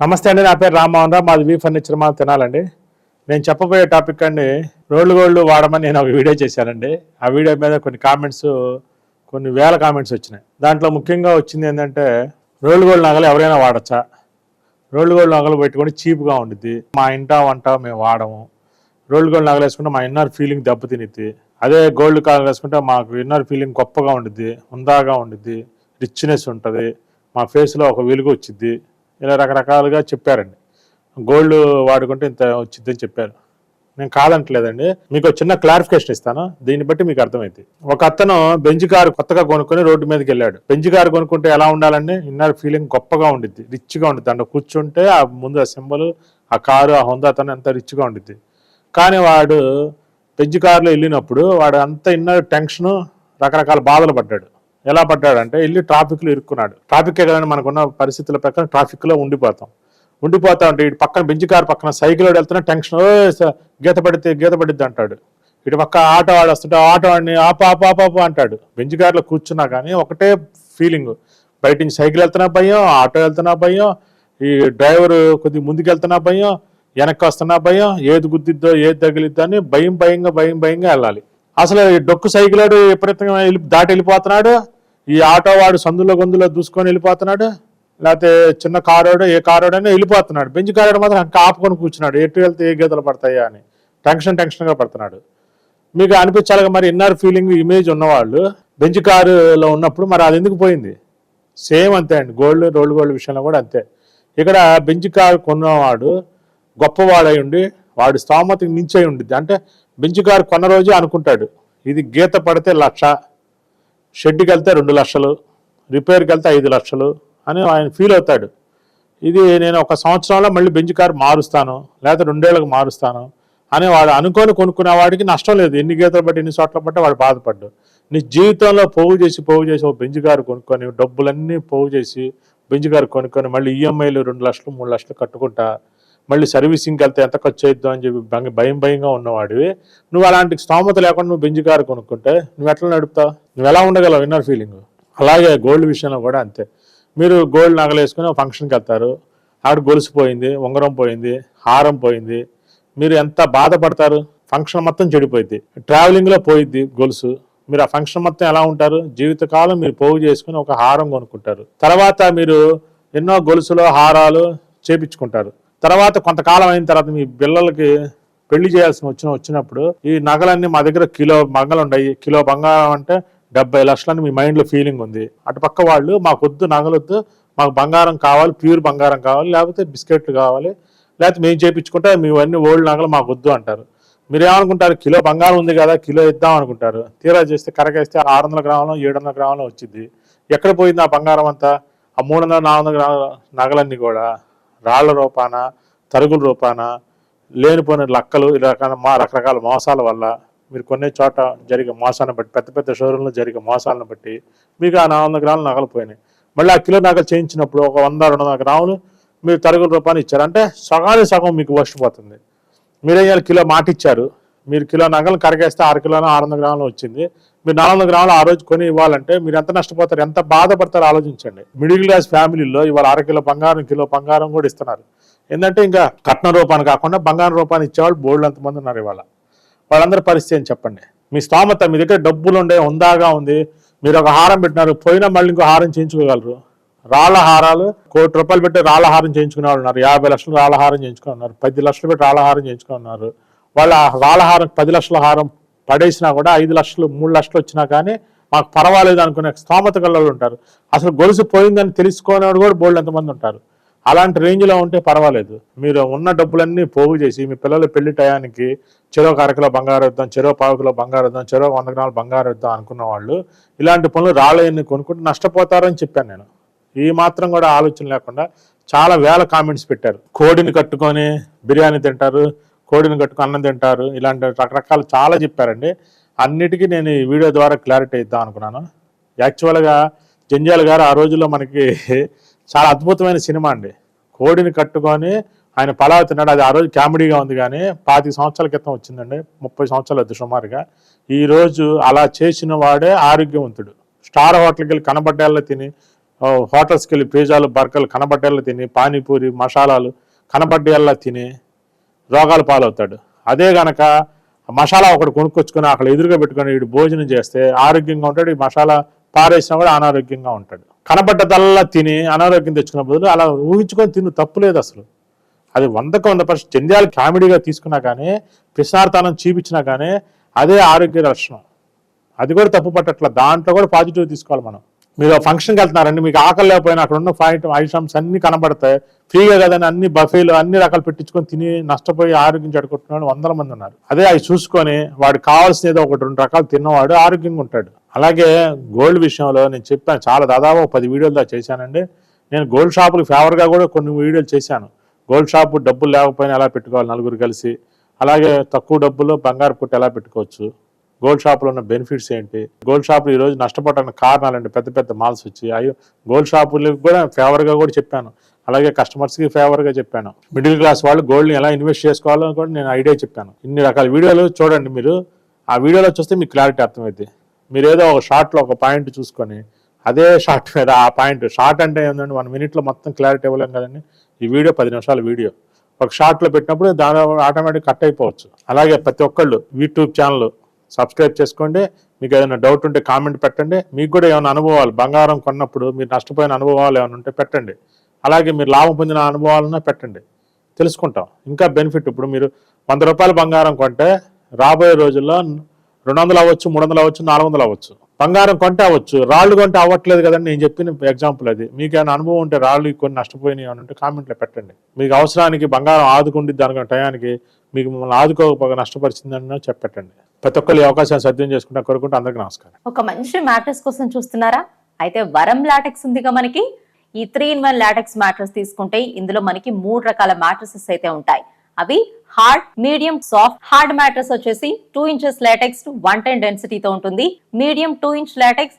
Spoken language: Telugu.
నమస్తే అండి నా పేరు రామ్మోహన్ రావు. మాది వి ఫర్నిచర్ మా తినాలండి. నేను చెప్పబోయే టాపిక్ అండి రోడ్లు గోల్డ్ వాడమని నేను ఒక వీడియో చేశానండి. ఆ వీడియో మీద కొన్ని కామెంట్స్ కొన్ని వేల కామెంట్స్ వచ్చినాయి. దాంట్లో ముఖ్యంగా వచ్చింది ఏంటంటే రోడ్లు గోల్డ్ నగలు ఎవరైనా వాడచ్చా? రోడ్లు గోల్డ్ నగలు పెట్టుకొని చీప్గా ఉండిద్ది. మా ఇంట వంట మేము వాడము. రోల్డ్ గోల్డ్ నగలు వేసుకుంటే మా ఇన్నర్ ఫీలింగ్ దెబ్బతినిద్ది. అదే గోల్డ్ కాగలు వేసుకుంటే మాకు ఇన్నర్ ఫీలింగ్ గొప్పగా ఉండిద్ది హుందాగా ఉండిద్ది రిచ్నెస్ ఉంటుంది. మా ఫేస్లో ఒక వెలుగు వచ్చిద్ది. ఇలా రకరకాలుగా చెప్పారండి. గోల్డ్ వాడుకుంటే ఇంత వచ్చిద్దని చెప్పారు. నేను కాదంటలేదండి. మీకు ఒక చిన్న క్లారిఫికేషన్ ఇస్తాను. దీన్ని బట్టి మీకు అర్థమైంది ఒక అతను బెంజ్ కారు కొత్తగా కొనుక్కొని రోడ్డు మీదకి వెళ్ళాడు. బెంజ్ కారు కొనుక్కుంటే ఎలా ఉండాలండి? ఇన్నర్ ఫీలింగ్ గొప్పగా ఉండిద్ది. రిచ్గా ఉండిద్ది. అంటే కూర్చుంటే ఆ ముందు ఆ సింబల్ ఆ కారు ఆ హుందాతనం ఎంత రిచ్గా ఉండిద్ది. కానీ వాడు బెంజ్ కారులో వెళ్ళినప్పుడు వాడు అంత ఇన్నర్ టెన్షన్ రకరకాల బాధలు పడ్డాడు. ఎలా పడ్డాడంటే వెళ్ళి ట్రాఫిక్లో ఇరుక్కున్నాడు. ట్రాఫిక్ కదండి మనకున్న పరిస్థితుల ప్రకారం ట్రాఫిక్లో ఉండిపోతాం. ఉండిపోతా ఉంటే ఇటు పక్కన బెంచ్ కార్ పక్కన సైకిల్ వాడు వెళ్తున్నా టెన్షన్ గీత పడితే గీత పడిద్ది అంటాడు. ఇటు పక్క ఆటో వాడు వస్తుంటే ఆటో వాడిని ఆప ఆప ఆప ఆప అంటాడు. బెంచ్ కార్లో కూర్చున్నా కానీ ఒకటే ఫీలింగ్. బయట నుంచి సైకిల్ వెళ్తున్నా భయం ఆటో వెళ్తున్నా భయం ఈ డ్రైవర్ కొద్దిగా ముందుకు వెళ్తున్నా భయం వెనక్కి వస్తున్నా భయం ఏది గుద్దిద్దో ఏది తగిలిద్దో అని భయం భయంగా భయం భయంగా వెళ్ళాలి. అసలు ఈ డొక్కు సైకిల్ ఆడు విపరీతంగా వెళ్ళి దాటి వెళ్ళిపోతున్నాడు. ఈ ఆటో వాడు సందులో గొంతులో దూసుకొని వెళ్ళిపోతున్నాడు. లేకపోతే చిన్న కారోడు ఏ కారోడైనా వెళ్ళిపోతున్నాడు. బెంచ్ కారోడు మాత్రం ఆపుకొని కూర్చున్నాడు. ఎటు వెళ్తే ఏ గీతలు పడతాయా అని. టెన్షన్ టెన్షన్గా పడుతున్నాడు. మీకు అనిపించాలిగా మరి ఇన్నర్ ఫీలింగ్ ఇమేజ్ ఉన్నవాళ్ళు? బెంచ్ కారులో ఉన్నప్పుడు మరి అది ఎందుకు పోయింది? సేమ్ అంతే అండి. గోల్డ్ రోల్డ్ గోల్డ్ విషయంలో కూడా అంతే. ఇక్కడ బెంచ్ కారు కొన్నవాడు గొప్పవాడై ఉండి వాడి స్తోమతకి మించై ఉండిద్ది. అంటే బెంచ్ కారు కొన్న రోజే అనుకుంటాడు. ఇది గీత పడితే లక్ష షెడ్కి వెళ్తే రెండు లక్షలు రిపేర్కి వెళ్తే ఐదు లక్షలు అని ఆయన ఫీల్ అవుతాడు. ఇది నేను ఒక సంవత్సరంలో మళ్ళీ బెంచ్ కారు మారుస్తాను లేకపోతే రెండేళ్ళకు మారుస్తాను అని వాడు అనుకొని కొనుక్కునే వాడికి నష్టం లేదు. ఎన్ని గీతలు బట్టి ఎన్ని చోట్ల బట్టి వాడు బాధపడ్డు. నీ జీవితంలో పోగు చేసి పోగు చేసి ఒక బెంచ్ కారు కొనుక్కొని డబ్బులన్నీ పోగు చేసి బెంచ్ కారు కొనుక్కొని మళ్ళీ ఈఎంఐలు రెండు లక్షలు మూడు లక్షలు కట్టుకుంటా మళ్ళీ సర్వీసింగ్కి వెళ్తే ఎంత ఖర్చు అవుతుందో అని చెప్పి భయం భయంగా ఉన్నవాడివి. నువ్వు అలాంటి స్తోమత లేకుండా నువ్వు బెంచ్ కారు కొనుక్కుంటే నువ్వు ఎట్లా నడుపుతావు? నువ్వు ఎలా ఉండగలవు ఇన్నర్ ఫీలింగ్ అలాగే గోల్డ్ విషయంలో కూడా అంతే. మీరు గోల్డ్ నగలు వేసుకుని ఫంక్షన్కి వెళ్తారు. ఆడ గొలుసు పోయింది ఉంగరం పోయింది హారం పోయింది. మీరు ఎంత బాధపడతారు? ఫంక్షన్ మొత్తం చెడిపోయింది ట్రావెలింగ్లో పోయిద్ది గొలుసు. మీరు ఆ ఫంక్షన్ మొత్తం ఎలా ఉంటారు? జీవితకాలం మీరు పోగు చేసుకుని ఒక హారం కొనుక్కుంటారు. తర్వాత మీరు ఎన్నో గొలుసులో హారాలు చేపించుకుంటారు. తర్వాత కొంతకాలం అయిన తర్వాత మీ పిల్లలకి పెళ్ళి చేయాల్సిన వచ్చిన వచ్చినప్పుడు ఈ నగలన్నీ మా దగ్గర కిలో బంగాలు ఉన్నాయి కిలో బంగారం అంటే డెబ్బై లక్షలని మీ మైండ్లో ఫీలింగ్ ఉంది. అటుపక్క వాళ్ళు మాకు వద్దు నగలొద్దు మాకు బంగారం కావాలి ప్యూర్ బంగారం కావాలి లేకపోతే బిస్కెట్లు కావాలి లేకపోతే మేము చేయించుకుంటే మీవన్నీ ఓల్డ్ నగలు మాకు వద్దు అంటారు. మీరు ఏమనుకుంటారు కిలో బంగారం ఉంది కదా కిలో ఇద్దాం అనుకుంటారు. తీరా చేస్తే కరగేస్తే ఆరు వందల గ్రాములు ఏడు వందల గ్రాములు వచ్చింది ఎక్కడ పోయింది ఆ బంగారం అంతా? ఆ మూడు వందల నాలుగు వందల గ్రాముల నగలన్నీ కూడా. రాళ్ళ రూపాన తరుగుల రూపాన లేనిపోయిన లక్కలు ఇలా రకాల మా రకరకాల మోసాల వల్ల మీరు కొన్ని చోట జరిగే మోసాన్ని బట్టి పెద్ద పెద్ద షోరూంలో జరిగే మోసాలను బట్టి మీకు ఆ నాలుగు వందల గ్రాములు నగలు పోయినాయి. మళ్ళీ ఆ కిలో నగలు చేయించినప్పుడు ఒక వంద రెండు వందల గ్రాములు మీరు తరుగుల రూపాన్ని ఇచ్చారు. అంటే సగానికి సగం మీకు వస్తుపోతుంది. మీరేం చేయాలి? కిలో మాట ఇచ్చారు మీరు కిలో నగలు కరిగేస్తే ఆరు కిలోనో ఆరు వందల గ్రాములు వచ్చింది. మీరు నాలుగు వందల గ్రాములు ఆ రోజు కొని ఇవ్వాలంటే మీరు ఎంత నష్టపోతారు ఎంత బాధపడతారో ఆలోచించండి. మిడిల్ క్లాస్ ఫ్యామిలీలో ఇవాళ అర కిలో బంగారం కిలో బంగారం కూడా ఇస్తున్నారు. ఏంటంటే ఇంకా కట్న రూపాన్ని కాకుండా బంగారం రూపాన్ని ఇచ్చేవాళ్ళు బోర్డులు ఎంతమంది ఉన్నారు ఇవాళ. వాళ్ళందరి పరిస్థితి అని చెప్పండి? మీ స్తోమత మీ దగ్గర డబ్బులు ఉండే ఉందాగా ఉంది. మీరు ఒక హారం పెట్టినారు పోయినా మళ్ళీ ఇంకో హారం చేయించుకోగలరు. రాళ్ళ హారాలు కోటి రూపాయలు పెట్టి రాళ్ళ హారం చేయించుకునే వాళ్ళు ఉన్నారు. యాభై లక్షలు రాళ్ళ హారం చేయించుకున్నారు పది లక్షలు పెట్టి రాళ్ళ హారం చేయించుకుని ఉన్నారు. వాళ్ళ రాళ్ళ హారం పది లక్షల హారం పడేసినా కూడా ఐదు లక్షలు మూడు లక్షలు వచ్చినా కానీ మాకు పర్వాలేదు అనుకునే స్తోమత కళ్ళు ఉంటారు. అసలు గొలుసు పోయిందని తెలుసుకునేవాడు కూడా బోల్డ్ ఎంతమంది ఉంటారు. అలాంటి రేంజ్లో ఉంటే పర్వాలేదు. మీరు ఉన్న డబ్బులన్నీ పోగు చేసి మీ పిల్లల పెళ్ళి టయానికి చెరో అరకిలో బంగారు వద్దాం చెరో పావుకలో బంగారు ఇద్దాం చెరో వంద గ్రాములు బంగారు ఇద్దాం అనుకున్న వాళ్ళు ఇలాంటి పనులు రాలేని కొనుక్కుంటే నష్టపోతారని చెప్పాను నేను. ఈ మాత్రం కూడా ఆలోచన లేకుండా చాలా వేల కామెంట్స్ పెట్టారు. కోడిని కట్టుకొని బిర్యానీ తింటారు కోడిని కట్టుకు అన్నం తింటారు. ఇలాంటి రకరకాలు చాలా చెప్పారండి. అన్నిటికీ నేను ఈ వీడియో ద్వారా క్లారిటీ ఇద్దాం అనుకున్నాను. యాక్చువల్గా జంజాల గారు ఆ రోజుల్లో మనకి చాలా అద్భుతమైన సినిమా అండి. కోడిని కట్టుకొని ఆయన పలావ్ తిన్నాడు. అది ఆ రోజు కామెడీగా ఉంది కానీ పాతి సంవత్సరాల క్రితం వచ్చిందండి. ముప్పై సంవత్సరాలు అది సుమారుగా. ఈరోజు అలా చేసిన వాడే ఆరోగ్యవంతుడు. స్టార్ హోటల్కి వెళ్ళి కనబడ్డాల్లో తిని హోటల్స్కి వెళ్ళి పిజ్జాలు బర్గర్లు కనబడ్డల్లా తిని పానీపూరి మసాలాలు కనబడ్డల్లా తిని రోగాలు పాలవుతాడు. అదే గనక మసాలా ఒకటి కొనుక్కొచ్చుకొని అక్కడ ఎదురుగా పెట్టుకొని వీడు భోజనం చేస్తే ఆరోగ్యంగా ఉంటాడు ఈ మసాలా పారేసినా కూడా అనారోగ్యంగా ఉంటాడు. కనబడ్డదల్లా తిని అనారోగ్యం తెచ్చుకున్న బదులు అలా ఊహించుకొని తిను తప్పు లేదు అసలు. అది వందకు వంద పర్సెంట్ జంధ్యాలు కామెడీగా తీసుకున్నా కానీ పిసార్తనం చూపించినా కానీ అదే ఆరోగ్య లక్షణం. అది కూడా తప్పు పట్టట్ల. దాంట్లో కూడా పాజిటివ్ తీసుకోవాలి మనం. మీరు ఫంక్షన్కి వెళ్తున్నారండి మీకు ఆకలి లేకపోయినా అక్కడ ఉన్న ఫైట్ ఐటమ్స్ అన్ని కనబడతాయి. ఫ్రీగా కదని అన్ని బఫేలు అన్ని రకాలు పెట్టించుకొని తిని నష్టపోయి ఆరోగ్యం చెడుకుంటున్నాడు వందల మంది ఉన్నారు. అదే అవి చూసుకొని వాడు కావాల్సిన ఏదో ఒకటి రెండు రకాలు తిన్నవాడు ఆరోగ్యంగా ఉంటాడు. అలాగే గోల్డ్ విషయంలో నేను చెప్పాను చాలా దాదాపు ఒక పది వీడియోలు దాకా చేశానండి. నేను గోల్డ్ షాపులు ఫేవర్గా కూడా కొన్ని వీడియోలు చేశాను. గోల్డ్ షాపు డబ్బులు లేకపోయినా ఎలా పెట్టుకోవాలి నలుగురు కలిసి? అలాగే తక్కువ డబ్బుల్లో బంగారు పుట్టి ఎలా పెట్టుకోవచ్చు? గోల్డ్ షాపులో ఉన్న బెనిఫిట్స్ ఏంటి? గోల్డ్ షాపులు ఈ రోజు నష్టపోవడానికి కారణాలండి పెద్ద పెద్ద మాల్స్ వచ్చి అయ్యో గోల్డ్ షాపులకు కూడా ఫేవర్గా కూడా చెప్పాను. అలాగే కస్టమర్స్కి ఫేవర్గా చెప్పాను. మిడిల్ క్లాస్ వాళ్ళు గోల్డ్ని ఎలా ఇన్వెస్ట్ చేసుకోవాలో కూడా నేను ఐడియా చెప్పాను. ఇన్ని రకాల వీడియోలు చూడండి మీరు. ఆ వీడియోలో చూస్తే మీకు క్లారిటీ అర్థమైంది మీరు ఏదో ఒక షార్ట్లో ఒక పాయింట్ చూసుకొని అదే షార్ట్ మీద ఆ పాయింట్ షార్ట్ అంటే ఏంటంటే వన్ మినిట్లో మొత్తం క్లారిటీ ఇవ్వలేం కదండి? ఈ వీడియో పది నిమిషాల వీడియో. ఒక షార్ట్లో పెట్టినప్పుడు దాని ఆటోమేటిక్ కట్ అయిపోవచ్చు. అలాగే ప్రతి ఒక్కళ్ళు యూట్యూబ్ ఛానల్ సబ్స్క్రైబ్ చేసుకోండి. మీకు ఏదైనా డౌట్ ఉంటే కామెంట్ పెట్టండి. మీకు కూడా ఏమైనా అనుభవాలు బంగారం కొన్నప్పుడు మీరు నష్టపోయిన అనుభవాలు ఏమైనా ఉంటే పెట్టండి. అలాగే మీరు లాభం పొందిన అనుభవాలన్నా పెట్టండి. తెలుసుకుంటాం. ఇంకా బెనిఫిట్ ఇప్పుడు మీరు వంద రూపాయల బంగారం కొంటే రాబోయే రోజుల్లో రెండు వందలు అవ్వచ్చు మూడు వందలు అవ్వచ్చు నాలుగు వందలు అవ్వచ్చు. బంగారం కొంటే అవ్వచ్చు. రాళ్ళు కొంటే అవ్వట్లేదు కదండి. నేను చెప్పిన ఎగ్జాంపుల్ అది. మీకు ఏమైనా అనుభవం ఉంటే రాళ్ళు కొన్ని నష్టపోయినాయి అని ఉంటే కామెంట్లో పెట్టండి. మీకు అవసరానికి బంగారం ఆదుకుండిద్ది దానికి టయానికి మీకు మిమ్మల్ని ఆదుకోకపోగా నష్టపరిచిందని చెప్పెట్టండి ప్రతి ఒక్కరు అవకాశాన్ని సద్యం చేసుకుంటా కోరుకుంటే అందరికీ నమస్కారం. ఒక మంచి మ్యాట్రెస్ కోసం చూస్తున్నారా? అయితే వరం లాటెక్స్ ఉందిగా మనకి. ఈ three in one latex mattress తీసుకుంటే ఇందులో మనకి మూడు రకాల మ్యాట్రసెస్ అయితే ఉంటాయి. అవి hard medium soft. Hard mattress వచ్చేసి two inches latex one ten డెన్సిటీతో ఉంటుంది. Medium two inch latex